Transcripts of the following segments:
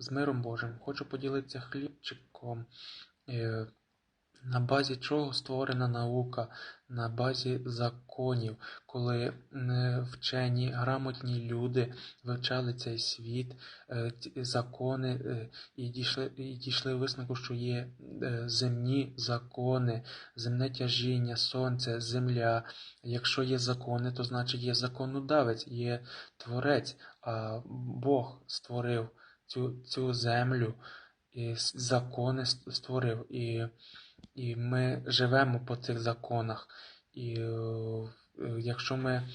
з миром Божим. Хочу поділитися хлібчиком, е, на базі чого створена наука, на базі законів, коли е, вчені, грамотні люди вивчали цей світ, е, закони і дійшли, і дійшли висновку, що є земні закони, земне тяжіння, сонце, земля. Якщо є закони, то значить є законодавець, є творець, а Бог створив цю, цю землю, і закони створив. І, і ми живемо по цих законах. І е, якщо ми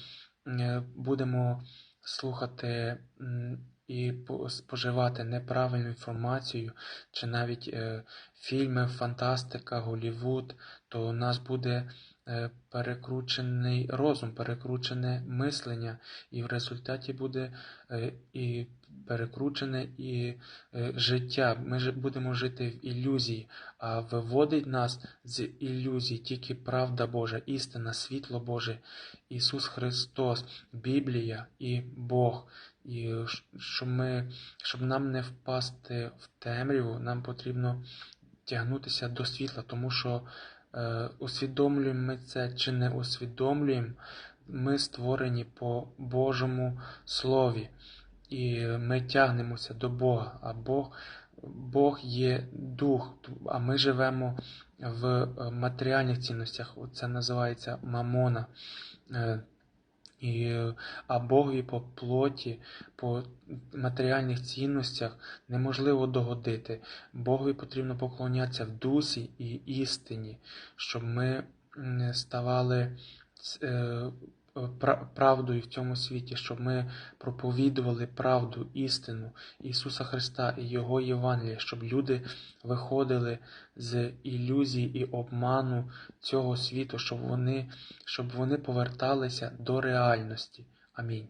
е, будемо слухати і споживати неправильну інформацію, чи навіть е, фільми, фантастика, Голівуд, то у нас буде перекручений розум, перекручене мислення, і в результаті буде е, і перекручене і е, життя. Ми будемо жити в ілюзії, а виводить нас з ілюзій тільки правда Божа, істина, світло Боже, Ісус Христос, Біблія і Бог. І щоб, ми, щоб нам не впасти в темряву, нам потрібно тягнутися до світла, тому що е, усвідомлюємо ми це чи не усвідомлюємо, ми створені по Божому Слові. І ми тягнемося до Бога, а Бог, Бог є дух, а ми живемо в е, матеріальних цінностях. Це називається мамона. І, а Богові по плоті, по матеріальних цінностях неможливо догодити. Богові потрібно поклонятися в дусі і істині, щоб ми ставали е, правдою в цьому світі, щоб ми проповідували правду, істину Ісуса Христа і Його Євангелія, щоб люди виходили з ілюзій і обману цього світу, щоб вони, щоб вони поверталися до реальності. Амінь.